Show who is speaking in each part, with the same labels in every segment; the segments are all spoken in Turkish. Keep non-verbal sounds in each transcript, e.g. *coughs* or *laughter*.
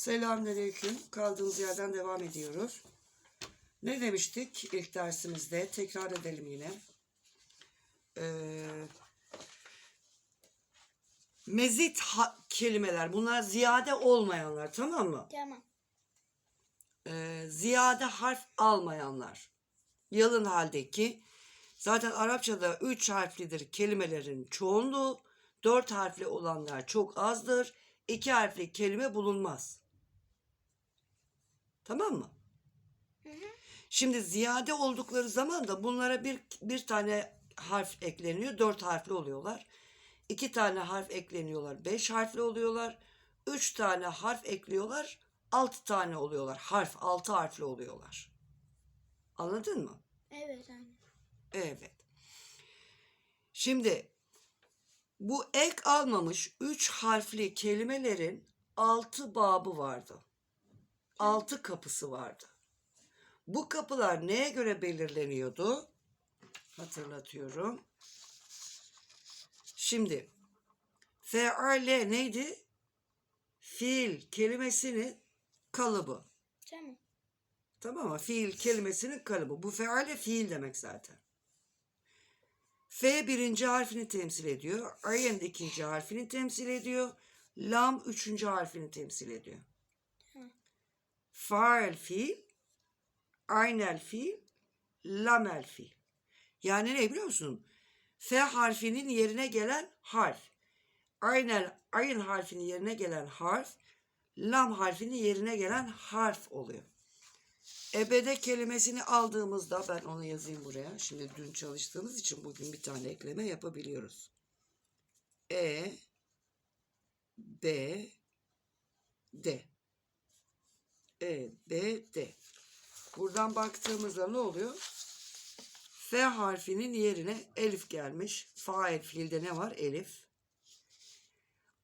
Speaker 1: Selamünaleyküm. Kaldığımız yerden devam ediyoruz. Ne demiştik ilk dersimizde? Tekrar edelim yine. Ee, mezit kelimeler. Bunlar ziyade olmayanlar. Tamam mı?
Speaker 2: Tamam.
Speaker 1: Ee, ziyade harf almayanlar. Yalın haldeki. Zaten Arapçada üç harflidir kelimelerin çoğunluğu. Dört harfli olanlar çok azdır. İki harfli kelime bulunmaz. Tamam mı? Şimdi ziyade oldukları zaman da bunlara bir, bir tane harf ekleniyor. Dört harfli oluyorlar. İki tane harf ekleniyorlar. Beş harfli oluyorlar. Üç tane harf ekliyorlar. Altı tane oluyorlar. Harf, altı harfli oluyorlar. Anladın mı?
Speaker 2: Evet anne.
Speaker 1: Evet. Şimdi bu ek almamış üç harfli kelimelerin altı babı vardı. Altı kapısı vardı. Bu kapılar neye göre belirleniyordu? Hatırlatıyorum. Şimdi feale neydi? Fiil kelimesinin kalıbı.
Speaker 2: Tamam.
Speaker 1: Tamam mı? Fiil kelimesinin kalıbı. Bu feale fiil demek zaten. F birinci harfini temsil ediyor. Ayn ikinci harfini temsil ediyor. Lam üçüncü harfini temsil ediyor. Faal fiil, aynel fiil, lamel fiil. Yani ne biliyor musun? F harfinin yerine gelen harf. Aynel, ayın harfinin yerine gelen harf, lam harfinin yerine gelen harf oluyor. Ebede kelimesini aldığımızda ben onu yazayım buraya. Şimdi dün çalıştığımız için bugün bir tane ekleme yapabiliyoruz. E B D E B D Buradan baktığımızda ne oluyor? F harfinin yerine elif gelmiş. Fail fiilde ne var? Elif.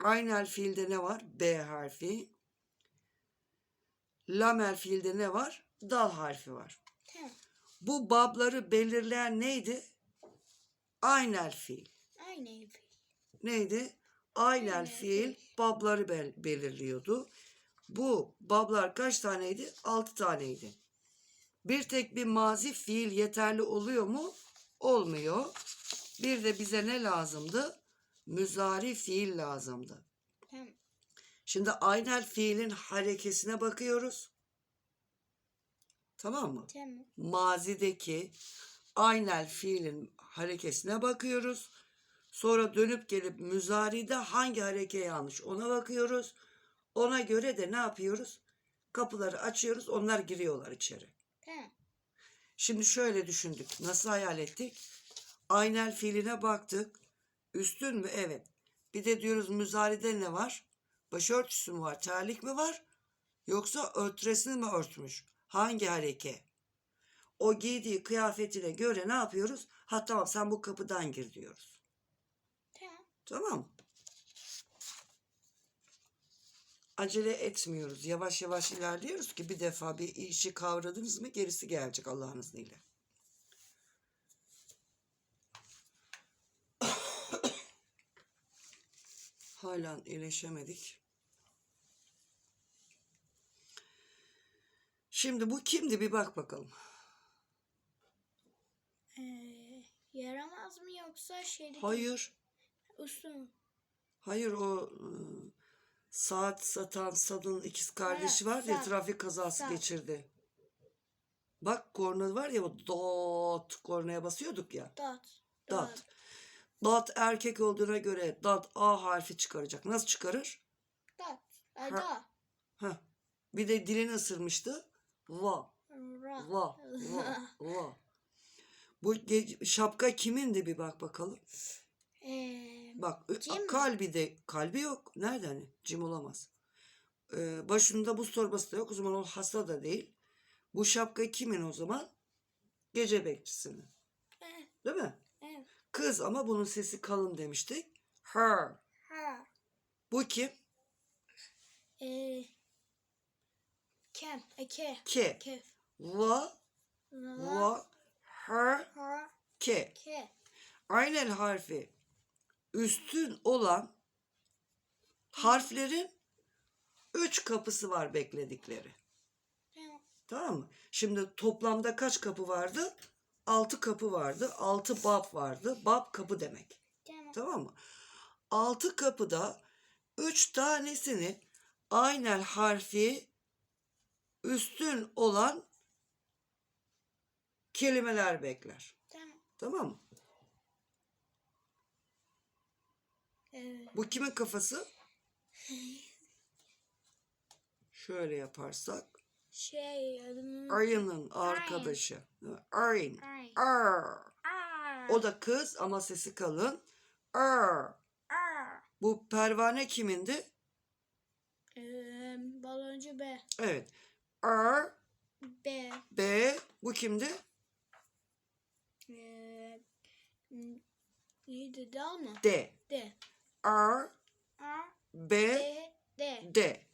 Speaker 1: Aynel fiilde ne var? B harfi. Lamel fiilde ne var? Dal harfi var.
Speaker 2: Tamam.
Speaker 1: Bu babları belirleyen neydi? Aynel fiil.
Speaker 2: Aynı ev.
Speaker 1: Neydi? Aynel
Speaker 2: Aynel
Speaker 1: fiil
Speaker 2: fiil.
Speaker 1: babları bel- belirliyordu. Bu bablar kaç taneydi? Altı taneydi. Bir tek bir mazi fiil yeterli oluyor mu? Olmuyor. Bir de bize ne lazımdı? Müzari fiil lazımdı.
Speaker 2: Tamam.
Speaker 1: Şimdi aynel fiilin harekesine bakıyoruz. Tamam mı?
Speaker 2: Tamam.
Speaker 1: mazideki aynel fiilin harekesine bakıyoruz. Sonra dönüp gelip müzaride hangi hareke yanlış ona bakıyoruz. Ona göre de ne yapıyoruz? Kapıları açıyoruz onlar giriyorlar içeri.
Speaker 2: Tamam.
Speaker 1: Şimdi şöyle düşündük. Nasıl hayal ettik? Aynel fiiline baktık. Üstün mü? Evet. Bir de diyoruz müzaride ne var? Başörtüsü mü var? Terlik mi var? Yoksa örtresini mi örtmüş? Hangi hareke? O giydiği kıyafetine göre ne yapıyoruz? Ha tamam sen bu kapıdan gir diyoruz.
Speaker 2: Tamam.
Speaker 1: Tamam mı? Acele etmiyoruz. Yavaş yavaş ilerliyoruz ki bir defa bir işi kavradınız mı gerisi gelecek Allah'ın izniyle. *coughs* Hala iyileşemedik. Şimdi bu kimdi bir bak bakalım.
Speaker 2: Ee, yaramaz mı yoksa şeydeki
Speaker 1: Hayır.
Speaker 2: mı?
Speaker 1: Hayır o ıı, saat satan Sad'ın ikiz kardeşi var ya
Speaker 2: Sad.
Speaker 1: trafik kazası
Speaker 2: Sad.
Speaker 1: geçirdi. Bak korna var ya o dot kornaya basıyorduk ya.
Speaker 2: Dot.
Speaker 1: Dot. Dot erkek olduğuna göre dot A harfi çıkaracak. Nasıl çıkarır?
Speaker 2: Dot. Ay,
Speaker 1: Ha. Heh. Bir de dilini ısırmıştı. Va,
Speaker 2: Ra.
Speaker 1: va, va, *laughs* va. Bu ge- şapka kimindi bir bak bakalım.
Speaker 2: Ee,
Speaker 1: Bak ö-
Speaker 2: Cim
Speaker 1: kalbi de kalbi yok. Nerede hani? Cim olamaz. Ee, başında buz torbası da yok. O zaman o hasta da değil. Bu şapka kimin o zaman? Gece bekçisinin.
Speaker 2: evet.
Speaker 1: Değil mi?
Speaker 2: Evet.
Speaker 1: Kız ama bunun sesi kalın demiştik. Her.
Speaker 2: Ha.
Speaker 1: Bu kim?
Speaker 2: Ee, kem. E, ke.
Speaker 1: Ke. Va,
Speaker 2: Va.
Speaker 1: va, her,
Speaker 2: Ha.
Speaker 1: ke.
Speaker 2: Ke.
Speaker 1: Aynel harfi üstün olan harflerin Üç kapısı var bekledikleri.
Speaker 2: Tamam.
Speaker 1: Mı? Şimdi toplamda kaç kapı vardı? Altı kapı vardı. Altı bab vardı. Bab kapı demek.
Speaker 2: Tamam.
Speaker 1: Tamam mı? Altı kapıda üç tanesini aynel harfi üstün olan kelimeler bekler.
Speaker 2: Tamam.
Speaker 1: Tamam mı?
Speaker 2: Evet.
Speaker 1: Bu kimin kafası? Şöyle yaparsak.
Speaker 2: Şey.
Speaker 1: Ayının arkadaşı.
Speaker 2: Ay.
Speaker 1: Ar. O da kız ama sesi kalın. Ar. Bu pervane kimindi?
Speaker 2: Ee, baloncu B.
Speaker 1: Evet. Ar.
Speaker 2: B.
Speaker 1: B. Bu kimdi?
Speaker 2: Ee, neydi dal mı?
Speaker 1: D.
Speaker 2: D.
Speaker 1: R.
Speaker 2: A.
Speaker 1: B.
Speaker 2: D. D.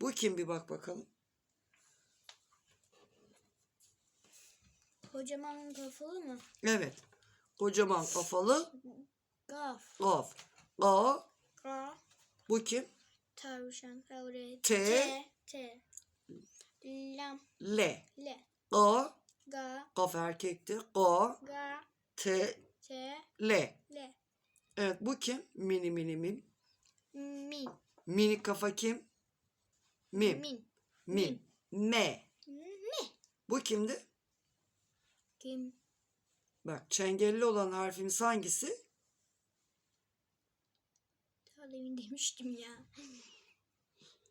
Speaker 1: Bu kim bir bak bakalım.
Speaker 2: Kocaman kafalı mı?
Speaker 1: Evet. Kocaman kafalı
Speaker 2: Gaf.
Speaker 1: gaf. A.
Speaker 2: Ga.
Speaker 1: Bu kim?
Speaker 2: Tavşan.
Speaker 1: T.
Speaker 2: T. T. Lam.
Speaker 1: L.
Speaker 2: Le.
Speaker 1: A.
Speaker 2: Ga.
Speaker 1: Gaf erkekti. A.
Speaker 2: Ga.
Speaker 1: T.
Speaker 2: T.
Speaker 1: L.
Speaker 2: Le.
Speaker 1: Evet bu kim? Mini mini min.
Speaker 2: Min.
Speaker 1: Mini kafa kim? Mim.
Speaker 2: Min.
Speaker 1: Mim. M.
Speaker 2: Ne?
Speaker 1: Bu kimdi?
Speaker 2: Kim?
Speaker 1: Bak çengelli olan harfimiz hangisi?
Speaker 2: Demin demiştim ya.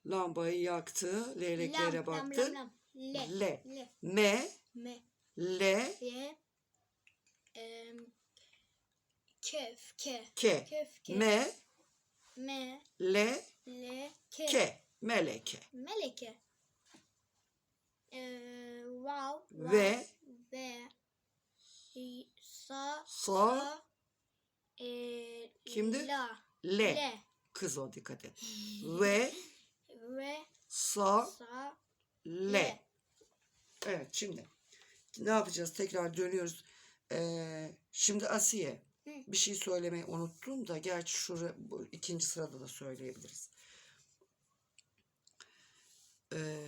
Speaker 1: Lambayı yaktı. Leyleklere
Speaker 2: Lam,
Speaker 1: baktı.
Speaker 2: Lam, lam, lam. Le.
Speaker 1: Le.
Speaker 2: Le.
Speaker 1: M.
Speaker 2: Me.
Speaker 1: L.
Speaker 2: Le. Kef. Ke. Ke.
Speaker 1: M.
Speaker 2: Me.
Speaker 1: L.
Speaker 2: Le. Ke.
Speaker 1: K. Meleke.
Speaker 2: Meleke. Ee, wow.
Speaker 1: Ve.
Speaker 2: Ve. i- Sa.
Speaker 1: Sa.
Speaker 2: E,
Speaker 1: Kimdi?
Speaker 2: La.
Speaker 1: L.
Speaker 2: Le.
Speaker 1: Kız o dikkat et. *laughs* Ve.
Speaker 2: Ve.
Speaker 1: Sa.
Speaker 2: Sa.
Speaker 1: L.
Speaker 2: Le.
Speaker 1: Evet şimdi ne yapacağız? Tekrar dönüyoruz. Ee, şimdi Asiye. Bir şey söylemeyi unuttum da gerçi şura, bu ikinci sırada da söyleyebiliriz. Ee,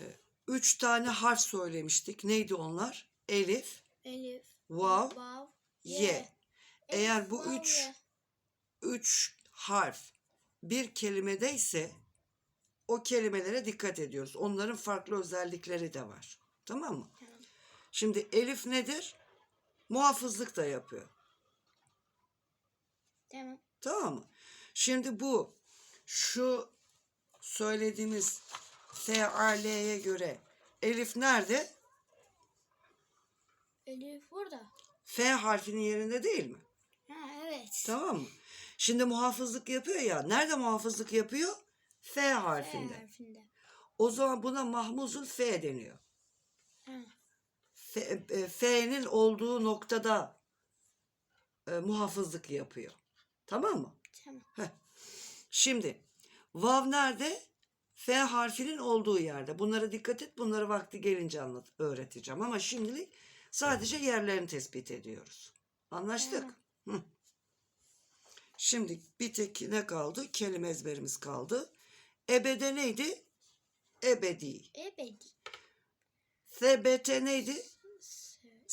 Speaker 1: üç tane harf söylemiştik. Neydi onlar? Elif,
Speaker 2: Elif.
Speaker 1: Vav,
Speaker 2: Vav.
Speaker 1: Ye. Eğer bu
Speaker 2: Vav,
Speaker 1: üç
Speaker 2: ye.
Speaker 1: üç harf bir kelimedeyse o kelimelere dikkat ediyoruz. Onların farklı özellikleri de var. Tamam mı?
Speaker 2: Tamam.
Speaker 1: Şimdi Elif nedir? Muhafızlık da yapıyor.
Speaker 2: Tamam.
Speaker 1: Tamam mı? Şimdi bu şu söylediğimiz FAL'ye göre Elif nerede?
Speaker 2: Elif burada.
Speaker 1: F harfinin yerinde değil mi?
Speaker 2: Ha evet.
Speaker 1: Tamam mı? Şimdi muhafızlık yapıyor ya. Nerede muhafızlık yapıyor? F
Speaker 2: F
Speaker 1: harfinde.
Speaker 2: harfinde.
Speaker 1: O zaman buna mahmuzul F deniyor.
Speaker 2: Ha.
Speaker 1: F, e, F'nin olduğu noktada e, muhafızlık yapıyor. Tamam mı?
Speaker 2: Tamam.
Speaker 1: Heh. Şimdi vav nerede? F harfinin olduğu yerde. Bunlara dikkat et. Bunları vakti gelince anlat öğreteceğim. Ama şimdilik sadece yerlerini tespit ediyoruz. Anlaştık? Hı. Şimdi bir tek ne kaldı? Kelime ezberimiz kaldı. Ebede neydi? Ebedi.
Speaker 2: Ebedi.
Speaker 1: SBT neydi?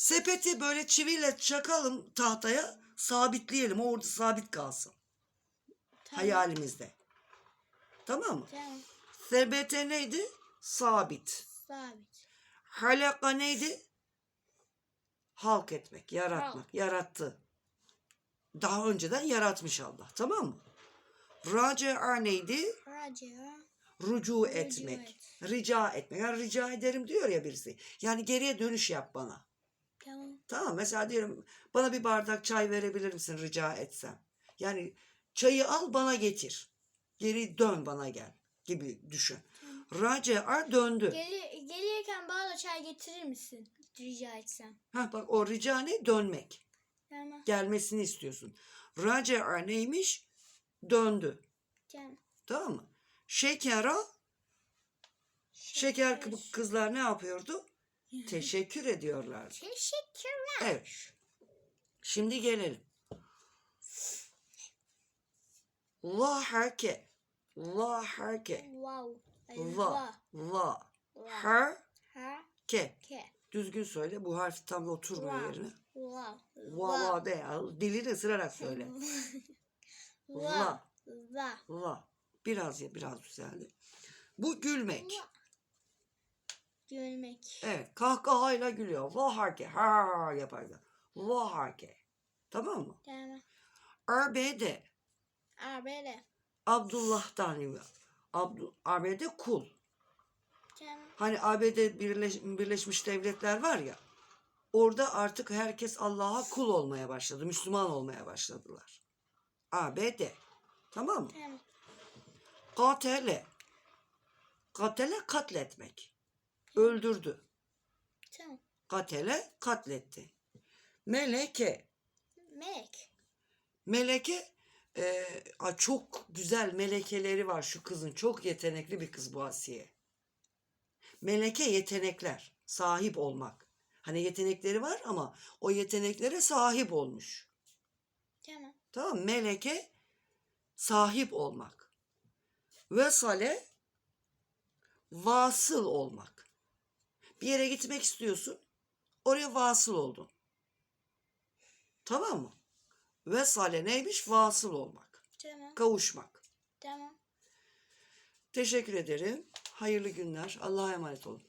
Speaker 1: Sepeti böyle çiviyle çakalım tahtaya sabitleyelim. O orada sabit kalsın.
Speaker 2: Tamam.
Speaker 1: Hayalimizde. Tamam mı?
Speaker 2: Tamam.
Speaker 1: SBT neydi? Sabit.
Speaker 2: Sabit.
Speaker 1: Halaka neydi? Halk etmek, yaratmak, yarattı. Daha önceden yaratmış Allah. Tamam mı? Raci'a neydi?
Speaker 2: Racia.
Speaker 1: Rucu etmek.
Speaker 2: et.
Speaker 1: Rica etmek. Yani rica ederim diyor ya birisi. Yani geriye dönüş yap bana.
Speaker 2: Tamam.
Speaker 1: Mesela diyelim bana bir bardak çay verebilir misin rica etsem. Yani çayı al bana getir. Geri dön bana gel gibi düşün. Raci'a döndü.
Speaker 2: Geli, gelirken bana çay getirir misin? Rica etsem.
Speaker 1: Ha bak o rica ne? Dönmek.
Speaker 2: Tamam.
Speaker 1: Gelmesini istiyorsun. Raci'a neymiş? Döndü.
Speaker 2: Tamam.
Speaker 1: Tamam mı? Şekera şeker kı- kızlar ne yapıyordu? *laughs* Teşekkür ediyorlardı.
Speaker 2: Teşekkürler.
Speaker 1: Evet. Şimdi gelelim. Lahake. Lahake.
Speaker 2: Wow.
Speaker 1: Va. Va.
Speaker 2: Va.
Speaker 1: Her.
Speaker 2: Ha.
Speaker 1: Ke.
Speaker 2: Ke.
Speaker 1: Düzgün söyle. Bu harf tam oturmuyor yerine.
Speaker 2: Va.
Speaker 1: Va va de ya. Dilini ısırarak söyle. *laughs*
Speaker 2: Va.
Speaker 1: Va.
Speaker 2: Va.
Speaker 1: Biraz ya biraz güzeldi. Bu gülmek.
Speaker 2: Gülmek.
Speaker 1: Evet. Kahkahayla gülüyor. Va harke. Ha yapar da. Va harke. Tamam mı?
Speaker 2: Tamam.
Speaker 1: Arbede.
Speaker 2: Arbele.
Speaker 1: Abdullah'tan geliyor. Abdu, ABD kul.
Speaker 2: Tamam.
Speaker 1: Hani ABD Birleş, Birleşmiş Devletler var ya. Orada artık herkes Allah'a kul olmaya başladı. Müslüman olmaya başladılar. ABD. Tamam mı?
Speaker 2: Tamam.
Speaker 1: Katele. Katele katletmek. Öldürdü.
Speaker 2: Tamam.
Speaker 1: Katele katletti. Meleke.
Speaker 2: Melek.
Speaker 1: Meleke e, a, çok güzel melekeleri var şu kızın. Çok yetenekli bir kız bu Asiye. Meleke yetenekler. Sahip olmak. Hani yetenekleri var ama o yeteneklere sahip olmuş.
Speaker 2: Tamam.
Speaker 1: Tamam? Meleke sahip olmak. Vesale vasıl olmak. Bir yere gitmek istiyorsun. Oraya vasıl oldun. Tamam mı? Vesale neymiş? Vasıl olmak.
Speaker 2: Tamam.
Speaker 1: Kavuşmak.
Speaker 2: Tamam.
Speaker 1: Teşekkür ederim. Hayırlı günler. Allah'a emanet olun.